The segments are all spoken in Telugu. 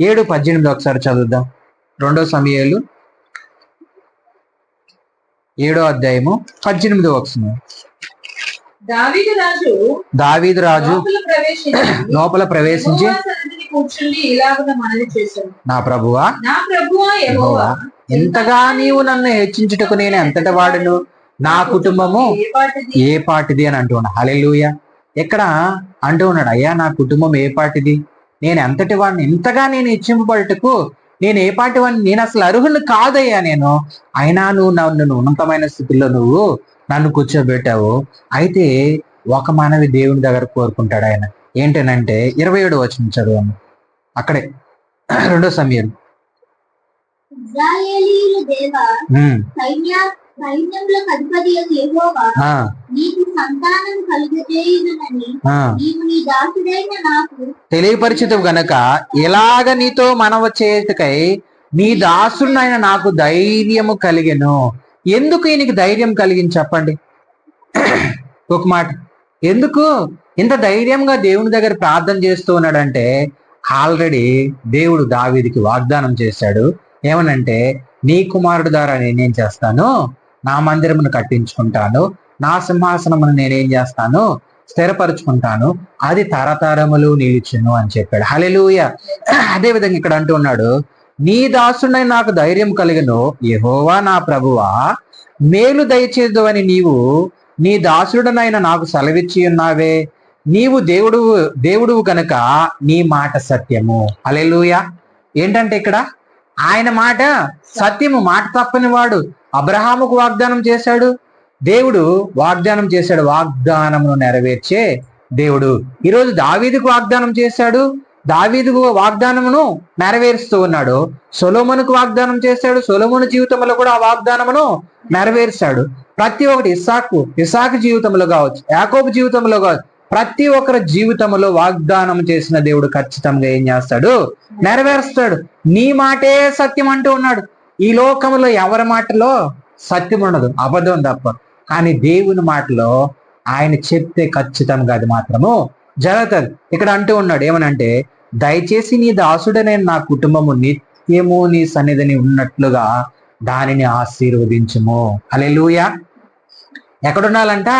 ఏడు పద్దెనిమిది ఒకసారి చదువుదాం. రెండో సమయాలు. ఏడో అధ్యాయము పద్దెనిమిది వస్తుంది దావీదు రాజు లోపల ప్రవేశించి నా ప్రభువా? నా ప్రభువా యెహోవా ఎంతగా నీవు నన్ను హెచ్చించుటకు నేను ఎంతటి వాడును? నా కుటుంబము ఏ పాటిది? అని అంటున్నాడు హలెలుయ ఎక్కడ? అంటూ ఉన్నాడు అయ్యా నా కుటుంబం ఏ పాటిది? నేను ఎంతటి వాడిని? ఇంతగా నేను హెచ్చింపబడుటకు నేను ఏ పాటి వాడిని? నేను అసలు అర్హుని కాదయ్యా నేను. అయినా నువ్వు నన్ను ఉన్నతమైన స్థితిలో నువ్వు నన్ను కూర్చోబెట్టావు. అయితే ఒక మానవి దేవుని దగ్గర కోరుకుంటాడు ఆయన. ఏంటనంటే ఇరవై ఏడు వచ్చిన చదువు అక్కడే. రెండో సమయం. ఇశ్రాయేలీయుల దేవ ఉమ్, సైన్య సైన్యములకు అధిపతి యెహోవా ఆ, నీకు సంతానం. నీవు నీ దాసుడైన నాకు తెలియపరిచితు గనక ఎలాగ నీతో మనవ చేతికై నీ దాసుడినైన నాకు ధైర్యము కలిగెను. ఎందుకు ఈయనకి ధైర్యం కలిగింది చెప్పండి? ఒక మాట. ఎందుకు ఇంత ధైర్యంగా దేవుని దగ్గర ప్రార్థన చేస్తూ ఉన్నాడంటే ఆల్రెడీ దేవుడు దావీదికి వాగ్దానం చేశాడు. ఏమనంటే నీ కుమారుడు ద్వారా నేనేం చేస్తాను? నా మందిరమును కట్టించుకుంటాను. నా సింహాసనమును నేనేం చేస్తాను? స్థిరపరుచుకుంటాను. అది తరతరములు నిలిచును అని చెప్పాడు. హలెలూయ అదే విధంగా ఇక్కడ అంటూ ఉన్నాడు నీ దాసుడై నాకు ధైర్యం కలిగను. యహోవా నా ప్రభువా మేలు దయచేదు అని నీవు నీ దాసుడనైన నాకు సెలవిచ్చి ఉన్నావే. నీవు దేవుడు దేవుడు కనుక నీ మాట సత్యము. అలెలుయ ఏంటంటే ఇక్కడ ఆయన మాట సత్యము మాట తప్పని వాడు. అబ్రహాముకు వాగ్దానం చేశాడు. దేవుడు వాగ్దానం చేశాడు. వాగ్దానమును నెరవేర్చే దేవుడు. ఈరోజు దావీదుకు వాగ్దానం చేశాడు. దావీదుకు వాగ్దానమును నెరవేరుస్తూ ఉన్నాడు. సొలోమునుకు వాగ్దానం చేశాడు. సొలోమును జీవితంలో కూడా ఆ వాగ్దానమును నెరవేర్చాడు. ప్రతి ఒక్కటి ఇసాకు ఇసాకు జీవితంలో కావచ్చు యాకోబు జీవితంలో కావచ్చు ప్రతి ఒక్కరి జీవితంలో వాగ్దానం చేసిన దేవుడు ఖచ్చితంగా ఏం చేస్తాడు? నెరవేరుస్తాడు. నీ మాటే సత్యం అంటూ ఉన్నాడు. ఈ లోకంలో ఎవరి మాటలో? సత్యం ఉండదు. అబద్ధం తప్ప. కానీ దేవుని మాటలో ఆయన చెప్తే ఖచ్చితంగా అది మాత్రము జరుగుతుంది. ఇక్కడ అంటూ ఉన్నాడు ఏమనంటే దయచేసి నీ దాసుడనే నా కుటుంబము నిత్యము నీ సన్నిధిని ఉన్నట్లుగా దానిని ఆశీర్వదించుము. అలెలుయ ఎక్కడుండాలంట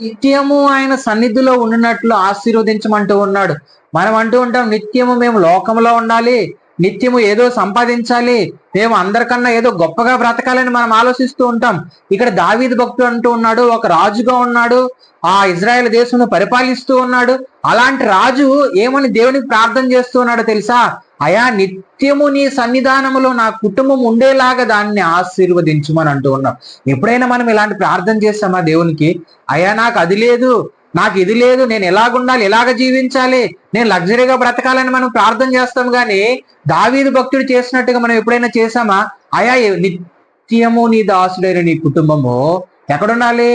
నిత్యము ఆయన సన్నిధిలో ఉన్నట్లు ఆశీర్వదించమంటూ ఉన్నాడు. మనం అంటూ ఉంటాం నిత్యము మేము లోకంలో ఉండాలి. నిత్యము ఏదో సంపాదించాలి మేము అందరికన్నా ఏదో గొప్పగా బ్రతకాలని మనం ఆలోచిస్తూ ఉంటాం. ఇక్కడ దావీద్ భక్తుడు అంటూ ఉన్నాడు ఒక రాజుగా ఉన్నాడు ఆ ఇజ్రాయెల్ దేశంను పరిపాలిస్తూ ఉన్నాడు. అలాంటి రాజు ఏమని దేవునికి ప్రార్థన చేస్తూ ఉన్నాడు తెలుసా? అయా నిత్యము నీ సన్నిధానములో నా కుటుంబం ఉండేలాగా దాన్ని ఆశీర్వదించుమని అంటూ ఉన్నాం. ఎప్పుడైనా మనం ఇలాంటి ప్రార్థన చేస్తామా దేవునికి? అయా నాకు అది లేదు. నాకు ఇది లేదు నేను ఎలాగుండాలి ఎలాగ జీవించాలి నేను లగ్జరీగా బ్రతకాలని మనం ప్రార్థన చేస్తాం కానీ దావీదు భక్తుడు చేసినట్టుగా మనం ఎప్పుడైనా చేసామా అయా నిత్యము నీ దాసుడైన నీ కుటుంబము ఎక్కడుండాలి?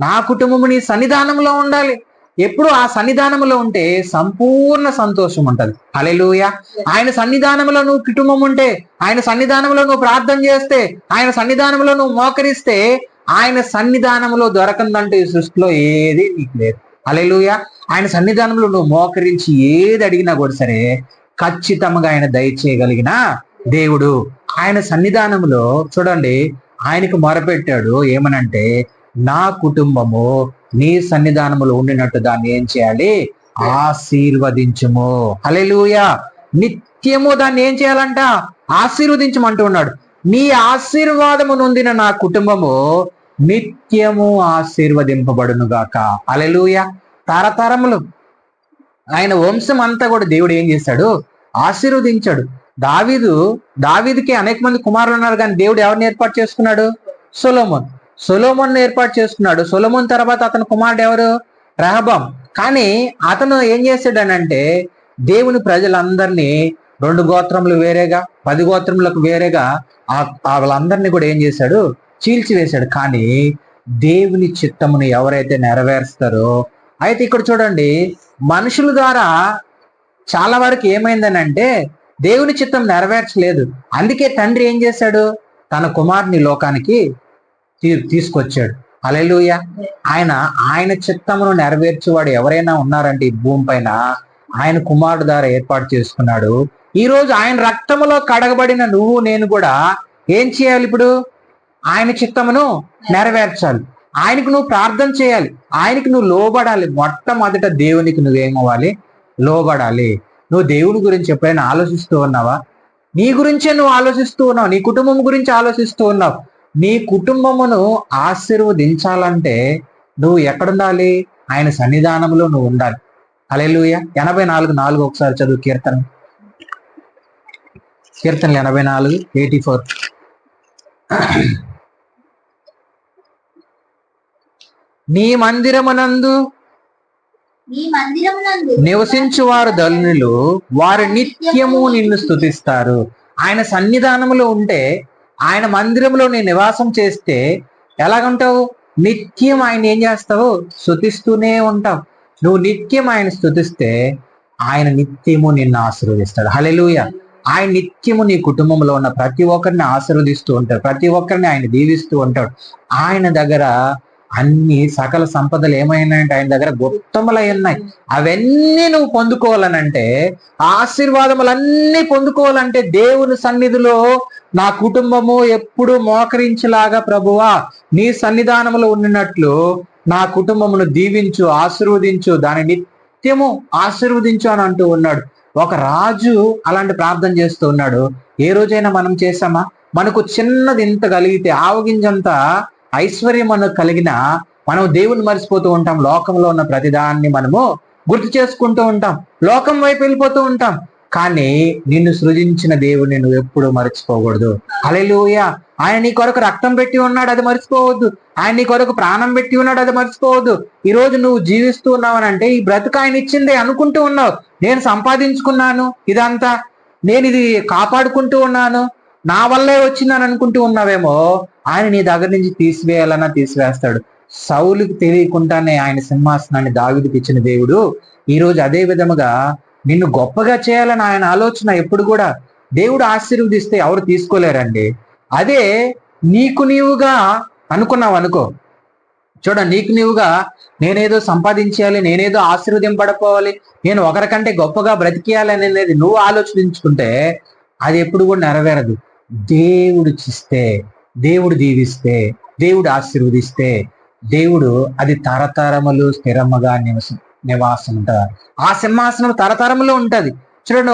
నా కుటుంబము నీ సన్నిధానంలో ఉండాలి. ఎప్పుడు ఆ సన్నిధానంలో ఉంటే సంపూర్ణ సంతోషం ఉంటది. అలెలుయ ఆయన సన్నిధానంలో నువ్వు కుటుంబం ఉంటే ఆయన సన్నిధానంలో నువ్వు ప్రార్థన చేస్తే ఆయన సన్నిధానంలో నువ్వు మోకరిస్తే ఆయన సన్నిధానంలో దొరకందంటే ఈ సృష్టిలో ఏది నీకు లేదు. అలెలుయ ఆయన సన్నిధానంలో నువ్వు మోకరించి ఏది అడిగినా కూడా సరే ఖచ్చితంగా ఆయన దయచేయగలిగిన దేవుడు. ఆయన సన్నిధానంలో చూడండి ఆయనకు మొరపెట్టాడు ఏమనంటే నా కుటుంబము నీ సన్నిధానములో ఉండినట్టు దాన్ని ఏం చేయాలి? ఆశీర్వదించుము. అలెలుయ నిత్యము దాన్ని ఏం చేయాలంట? ఆశీర్వదించమంటూ ఉన్నాడు. నీ ఆశీర్వాదము నొందిన నా కుటుంబము నిత్యము ఆశీర్వదింపబడును గాక అలెలుయ తరతరములు. ఆయన వంశం అంతా కూడా దేవుడు ఏం చేశాడు ఆశీర్వదించాడు. దావీదు దావీదుకి అనేక మంది కుమారులు ఉన్నారు కానీ దేవుడు ఎవరిని ఏర్పాటు చేసుకున్నాడు? సొలోమోన్. సొలోమోన్ ఏర్పాటు చేసుకున్నాడు. సొలోమోన్ తర్వాత అతని కుమారుడు ఎవరు? రెహబాం. కానీ అతను ఏం చేశాడనంటే దేవుని ప్రజలందరినీ రెండు గోత్రములు వేరేగా పది గోత్రములకు వేరేగా ఆ వాళ్ళందరినీ కూడా ఏం చేశాడు? చీల్చివేశాడు. కానీ దేవుని చిత్తమును ఎవరైతే నెరవేరుస్తారో అయితే ఇక్కడ చూడండి మనుషుల ద్వారా చాలా వరకు ఏమైందనంటే దేవుని చిత్తం నెరవేర్చలేదు. అందుకే తండ్రి ఏం చేశాడు? తన కుమారుని లోకానికి తీ- తీసుకొచ్చాడు. అలెలుయ ఆయన ఆయన చిత్తమును నెరవేర్చేవాడు ఎవరైనా ఉన్నారంటే ఈ భూమి పైన ఆయన కుమారుడు ద్వారా ఏర్పాటు చేసుకున్నాడు. ఈ రోజు ఆయన రక్తములో కడగబడిన నువ్వు నేను కూడా ఏం చేయాలి ఇప్పుడు? ఆయన చిత్తమును నెరవేర్చాలి. ఆయనకు నువ్వు ప్రార్థన చేయాలి. ఆయనకి నువ్వు లోబడాలి. మొట్టమొదట దేవునికి నువ్వేమవ్వాలి? లోబడాలి. నువ్వు దేవుని గురించి ఎప్పుడైనా ఆలోచిస్తూ ఉన్నావా? నీ గురించే నువ్వు ఆలోచిస్తూ ఉన్నావు. నీ కుటుంబం గురించి ఆలోచిస్తూ ఉన్నావు. నీ కుటుంబమును ఆశీర్వదించాలంటే నువ్వు ఎక్కడుండాలి? ఆయన సన్నిధానంలో నువ్వు ఉండాలి. అలెలుయ ఎనభై నాలుగు నాలుగు ఒకసారి చదువు కీర్తన. కీర్తనలు ఎనభై నాలుగు ఎయిటీ ఫోర్. నీ మందిరమునందు నీ మందిరమునందు నివసించు వారు ధనులు వారు నిత్యము నిన్ను స్తుతిస్తారు. ఆయన సన్నిధానములో ఉంటే ఆయన మందిరంలో నీ నివాసం చేస్తే ఎలాగుంటావు? నిత్యం ఆయన ఏం చేస్తావు? స్తుతిస్తూనే ఉంటావు. నువ్వు నిత్యం ఆయన స్తుతిస్తే ఆయన నిత్యము నిన్ను ఆశీర్వదిస్తాడు. హలెలూయ ఆయన నిత్యము నీ కుటుంబంలో ఉన్న ప్రతి ఒక్కరిని ఆశీర్వదిస్తూ ఉంటాడు. ప్రతి ఒక్కరిని ఆయన దీవిస్తూ ఉంటాడు. ఆయన దగ్గర అన్ని సకల సంపదలు ఏమైనాయంటే ఆయన దగ్గర గుప్తములై ఉన్నాయి. అవన్నీ నువ్వు పొందుకోవాలనంటే ఆశీర్వాదములన్నీ పొందుకోవాలంటే దేవుని సన్నిధిలో నా కుటుంబము ఎప్పుడు మోకరించేలాగా ప్రభువా నీ సన్నిధానములో ఉండినట్లు నా కుటుంబమును దీవించు ఆశీర్వదించు దాని నిత్యము ఆశీర్వదించు అని అంటూ ఉన్నాడు. ఒక రాజు అలాంటి ప్రార్థన చేస్తూ ఉన్నాడు. ఏ రోజైనా మనం చేసామా మనకు చిన్నది ఇంత కలిగితే ఆవగింజంత ఐశ్వర్యం మనకు కలిగిన మనం దేవుని మర్చిపోతూ ఉంటాం. లోకంలో ఉన్న ప్రతిదాన్ని మనము గుర్తు చేసుకుంటూ ఉంటాం. లోకం వైపు వెళ్ళిపోతూ ఉంటాం. కానీ నిన్ను సృజించిన దేవుడిని నువ్వు ఎప్పుడు మర్చిపోకూడదు. హల్లెలూయ. ఆయన నీ కొరకు రక్తం పెట్టి ఉన్నాడు అది మర్చిపోవద్దు. ఆయన నీ కొరకు ప్రాణం పెట్టి ఉన్నాడు అది మర్చిపోవద్దు. ఈ రోజు నువ్వు జీవిస్తూ ఉన్నావనంటే ఈ బ్రతుకు ఆయన ఇచ్చిందే అనుకుంటూ ఉన్నావు. నేను సంపాదించుకున్నాను ఇదంతా. నేను ఇది కాపాడుకుంటూ ఉన్నాను. నా వల్లే వచ్చిందని అనుకుంటూ ఉన్నావేమో ఆయన నీ దగ్గర నుంచి తీసివేయాలన్నా తీసివేస్తాడు. సౌలుకి తెలియకుండానే ఆయన సింహాసనాన్ని దావిడికి ఇచ్చిన దేవుడు ఈ రోజు అదే విధముగా నిన్ను గొప్పగా చేయాలని ఆయన ఆలోచన ఎప్పుడు కూడా దేవుడు ఆశీర్వదిస్తే ఎవరు తీసుకోలేరండి. అదే నీకు నీవుగా అనుకున్నావు అనుకో చూడ నీకు నీవుగా నేనేదో సంపాదించాలి నేనేదో ఆశీర్వదింపడపోవాలి నేను ఒకరికంటే గొప్పగా బ్రతికేయాలి అనేది నువ్వు ఆలోచించుకుంటే అది ఎప్పుడు కూడా నెరవేరదు. దేవుడు చిస్తే దేవుడు దీవిస్తే దేవుడు ఆశీర్వదిస్తే దేవుడు అది తరతరములు స్థిరముగా నివసం నివాసం ఉంటారు ఆ సింహాసనం తరతరములో ఉంటుంది. చూడండి